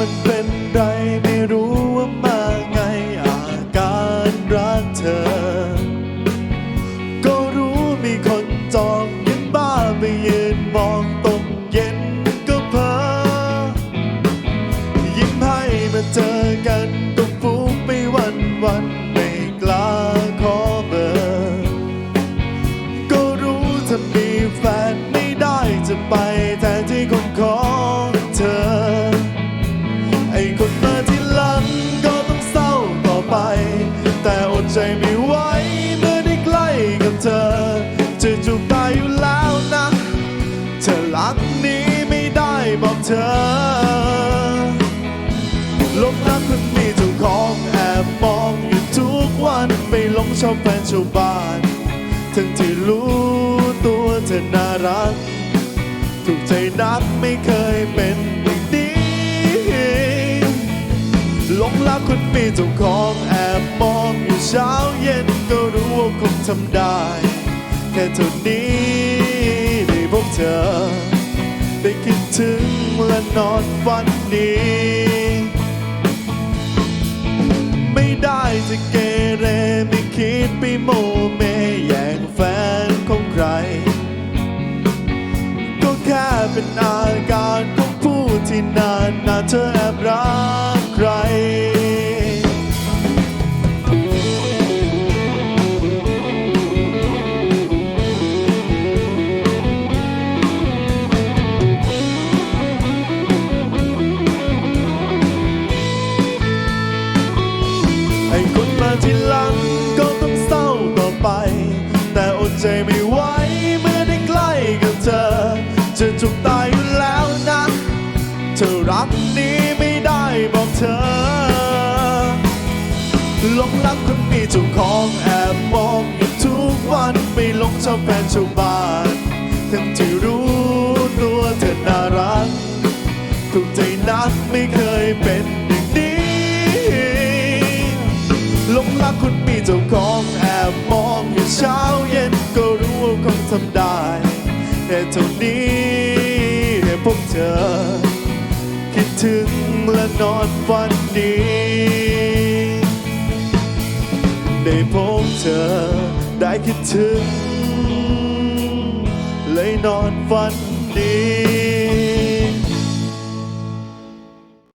มันเป็นไรไม่รู้ว่ามาไงอาการรักเธอ ก็รู้มีคนจองยังบ้าไปยืนมองตกเย็นก็เพ้อยิ้มให้มาเจอกันก็ฟูไปวันวันไม่กล้าขอเบอร์ ก็รู้ถ้ามี แล้วนะเธอหลังนี้ไม่ได้บอกเธอลบรักคนมีเจ้าของแอบมองอยู่ทุกวันไปหลงชอบแฟนชาวบ้าน ทั้งที่รู้ตัวเธอน่ารัก ถูกใจนักไม่เคยเป็นอย่างนี้หลงรักคนมีเจ้าของแอบมองอยู่เช้าเย็นก็รู้ว่าคงทำได้ ค่เท่านี้ได้พบเธอ ได้คิดถึงและนอนฝันดีไม่ได้จะเกเรไม่คิดไปโมเมแย่งแฟนของใคร ก็แค่เป็นอาการของผู้ที่นานนานเธอแอบรัก จะจุกตายอยู่แล้วนะ เธอรักนี้ไม่ได้บอกเธอหลงรักคนมีเจ้าของแอบมองอยู่ทุกวันไปหลงชอบแฟนชาวบ้านทั้งที่รู้ตัวเธอน่ารักถูกใจนักไม่เคยเป็นอย่างนี้หลงรักคนมีเจ้าของแอบมองอยู่เช้าเย็นก็รู้ว่าคงทำได้แต่เท่านี้ พบเธอ คิดถึงและนอนฝันดี ได้พบเธอได้คิดถึง เลยนอนฝันดี